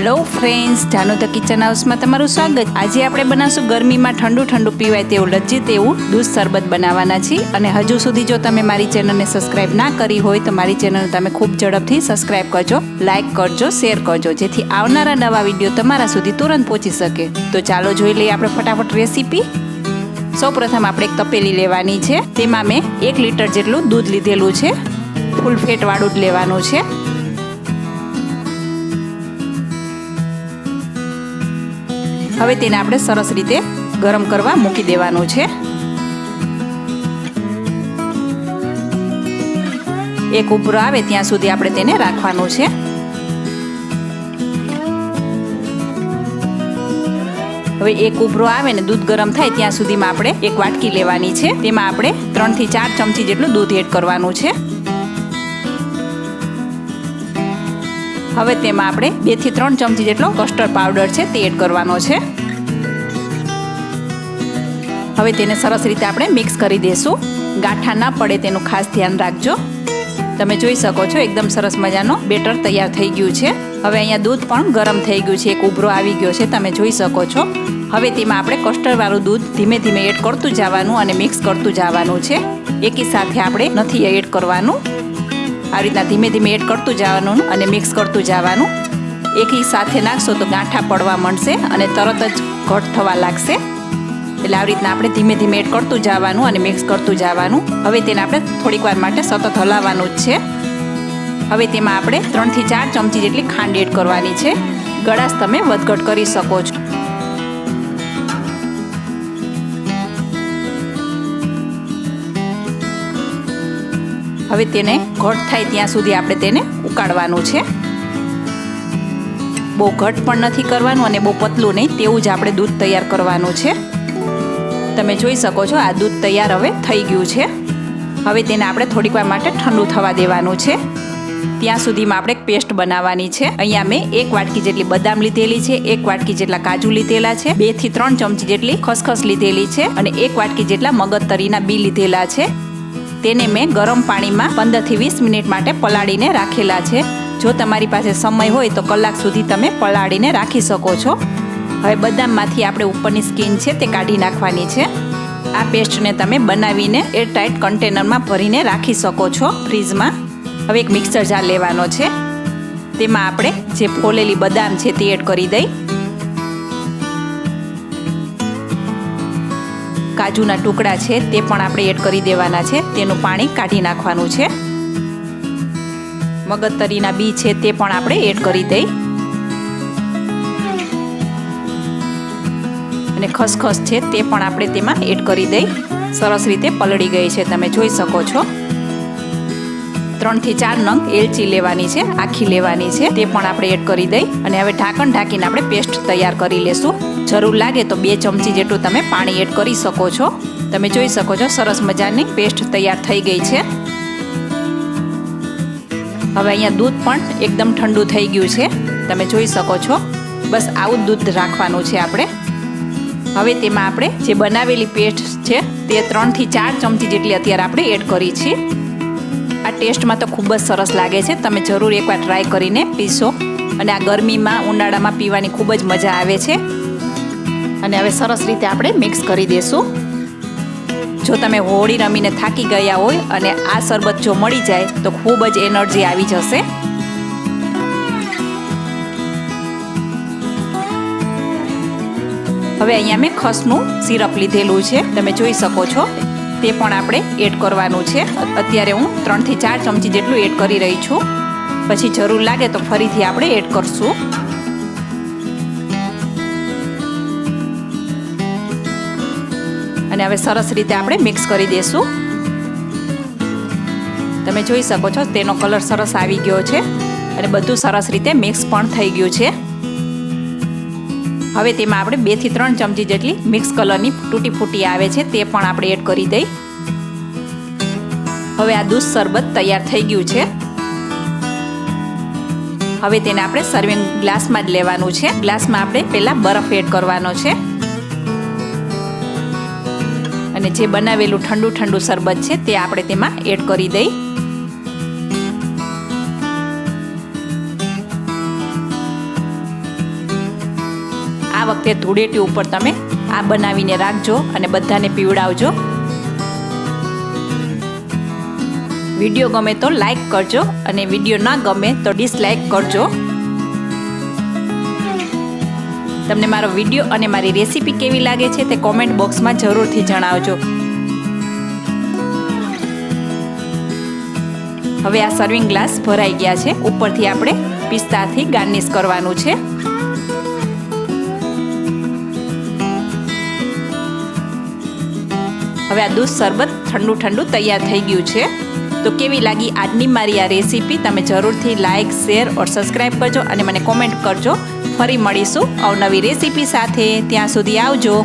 Hello friends Janu the kitchen હાઉસમાં તમારું સ્વાગત. આજે આપણે બનાવશું ગરમીમાં ઠંડુ ઠંડુ પીવાય તેવું લજ્જિત એવું દૂધ શરબત બનાવવાના છીએ અને હજુ સુધી જો તમે મારી ચેનલને સબસ્ક્રાઇબ ના કરી હોય તો મારી ચેનલને તમે ખૂબ ઝડપથી સબસ્ક્રાઇબ કરજો લાઇક કરજો શેર કરજો, જેથી આવનારા નવા વીડિયો તમારા સુધી તુરંત પહોંચી શકે. તો ચાલો જોઈ લઈએ આપણે ફટાફટ રેસીપી સૌપ્રથમ આપણે એક તપેલી લેવાની છે. તેમાં મેં એક લીટર જેટલું દૂધ લીધેલું છે. ફૂલ ફેટવાળું જ લેવાનું છે. હવે તેને આપણે સરસ રીતે ગરમ કરવા મૂકી દેવાનું છે. એક ઉભરો આવે ત્યાં સુધી આપણે તેને રાખવાનું છે. હવે એક ઉભરો આવે ને દૂધ ગરમ થાય ત્યાં સુધીમાં આપણે એક વાટકી લેવાની છે. તેમાં આપણે ત્રણથી ચાર ચમચી જેટલું દૂધ એડ કરવાનું છે. હવે તેમાં આપણે બેથી ત્રણ ચમચી જેટલો કસ્ટર્ડ પાવડર છે તે એડ કરવાનો છે. હવે તેને સરસ રીતે આપણે મિક્સ કરી દઈશું ગાંઠા ના પડે તેનું ખાસ ધ્યાન રાખજો. તમે જોઈ શકો છો એકદમ સરસ મજાનો બેટર તૈયાર થઈ ગયું છે. હવે અહીંયા દૂધ પણ ગરમ થઈ ગયું છે, એક ઉભરો આવી ગયો છે, તમે જોઈ શકો છો. હવે તેમાં આપણે કસ્ટર્ડવાળું દૂધ ધીમે ધીમે એડ કરતું જવાનું અને મિક્સ કરતું જવાનું છે. એકી સાથે આપણે નથી એડ કરવાનું. આ રીતના ધીમે ધીમે એડ કરતું જવાનું અને મિક્સ કરતું જવાનું. એકી સાથે નાખશો તો ગાંઠા પડવા માંડશે અને તરત જ ઘટ થવા લાગશે. એટલે આવી રીતના આપણે ધીમે ધીમે એડ કરતું જવાનું અને મિક્સ કરતું જવાનું. હવે તેને આપણે થોડીક વાર માટે સતત હલાવવાનું જ છે. હવે તેમાં આપણે ત્રણથી ચાર ચમચી જેટલી ખાંડ એડ કરવાની છે. ગળાશ તમે વધઘટ કરી શકો હવે તેને ઘટ થાય ત્યાં સુધી આપણે તેને ઉકાળવાનું છે. બહુ ઘટ પણ નથી કરવાનું અને બહુ પતલું નહીં, તેવું જ આપણે દૂધ તૈયાર કરવાનું છે. તમે જોઈ શકો છો, આ દૂધ તૈયાર હવે થઈ ગયું છે. હવે તેને આપણે થોડીક વાર માટે ઠંડુ થવા દેવાનું છે. ત્યાં સુધીમાં આપણે એક પેસ્ટ બનાવવાની છે. અહીંયા મેં એક વાટકી જેટલી બદામ લીધેલી છે, એક વાટકી જેટલા કાજુ લીધેલા છે, બેથી ત્રણ ચમચી જેટલી ખસખસ લીધેલી છે અને એક વાટકી જેટલા મગજ તરીના બી લીધેલા છે. તેને મેં ગરમ પાણીમાં પંદરથી વીસ મિનિટ માટે પલાળીને રાખેલા છે. જો તમારી પાસે સમય હોય તો કલાક સુધી તમે પલાળીને રાખી શકો છો. હવે બદામમાંથી આપણે ઉપરની સ્કીન છે તે કાઢી નાખવાની છે. આ પેસ્ટને તમે બનાવીને એરટાઇટ કન્ટેનરમાં ભરીને રાખી શકો છો ફ્રીજમાં હવે એક મિક્સર જાર લેવાનો છે. તેમાં આપણે જે ફોલેલી બદામ છે તે એડ કરી દઈ. કાજુના ટુકડા છે તે પણ આપણે એડ કરી દેવાના છે. તેનું પાણી કાઢી નાખવાનું છે. મગજતરીના બી છે તે પણ આપણે એડ કરી દઈ. અને ખસખસ છે તે પણ આપણે તેમાં એડ કરી દઈ. સરસ રીતે પલળી ગઈ છે, તમે જોઈ શકો છો. ત્રણથી ચાર નંગ એલચી લેવાની છે, આખી લેવાની છે. તે પણ આપણે એડ કરી દઈ. અને હવે ઢાંકણ ઢાંકીને આપણે પેસ્ટ તૈયાર કરી લેશું. જરૂર લાગે તો બે ચમચી જેટલું તમે પાણી એડ કરી શકો છો. તમે જોઈ શકો છો, સરસ મજાની પેસ્ટ તૈયાર થઈ ગઈ છે. હવે અહીંયા દૂધ પણ એકદમ ઠંડુ થઈ ગયું છે. તમે જોઈ શકો છો, બસ આવું દૂધ રાખવાનું છે આપણે. હવે તેમાં આપણે જે બનાવેલી પેસ્ટ છે, તે ત્રણથી ચાર ચમચી જેટલી અત્યારે આપણે એડ કરી છે આ ટેસ્ટમાં તો ખૂબ જ સરસ લાગે છે. તમે જરૂર એકવાર ટ્રાય કરીને પીશો અને આ ગરમીમાં ઉનાળામાં પીવાની ખૂબ જ મજા આવે છે. અને હવે સરસ રીતે આપણે મિક્સ કરી દઈશું જો તમે હોળી રમીને થાકી ગયા હોય અને આ શરબત જો મળી જાય, તો ખૂબ જ એનર્જી આવી જશે. હવે અહીંયા મેં ખસનું સિરપ લીધેલું છે. તમે જોઈ શકો છો. તે પણ આપણે એડ કરવાનું છે. અત્યારે હું ત્રણથી ચાર ચમચી જેટલું એડ કરી રહી છું. પછી જરૂર લાગે તો ફરીથી આપણે એડ કરશું. અને હવે સરસ રીતે આપણે મિક્સ કરી દઈશું તમે જોઈ શકો છો, તેનો કલર સરસ આવી ગયો છે અને બધું સરસ રીતે મિક્સ પણ થઈ ગયું છે. હવે તેમાં આપણે બેથી ત્રણ ચમચી જેટલી મિક્સ કલરની તૂટી ફૂટી આવે છે તે પણ આપણે એડ કરી દઈ. હવે આ દૂધ શરબત તૈયાર થઈ ગયું છે. હવે તેને આપણે સર્વિંગ ગ્લાસમાં જ લેવાનું છે. ગ્લાસમાં આપણે પહેલાં બરફ એડ કરવાનો છે. અને જે બનાવેલું ઠંડુ ઠંડુ શરબત છે તે આપણે તેમાં એડ કરી દઈ. આ વખતે ધૂળેટી ઉપર તમે આ બનાવીને રાખજો અને બધાને પીવડાવજો. વીડિયો ગમે તો લાઈક કરજો અને વીડિયો ના ગમે તો ડિસલાઈક કરજો. તમને મારો વીડિયો અને મારી રેસીપી કેવી લાગે છે તે કોમેન્ટ બોક્સમાં જરૂરથી જણાવજો. હવે આ સર્વિંગ ગ્લાસ ભરાઈ ગયા છે. ઉપરથી આપણે પિસ્તાથી ગાર્નિશ કરવાનું છે. હવે આ દૂધ શરબત ઠંડુ ઠંડુ તૈયાર થઈ ગયું છે. તો કેવી લાગી આજની મારી આ રેસીપી? તમે જરૂરથી લાઇક શેર ઓર સબસ્ક્રાઈબ કરજો અને મને કોમેન્ટ કરજો. ફરી મળીશું અવનવી રેસીપી સાથે ત્યાં સુધી આવજો.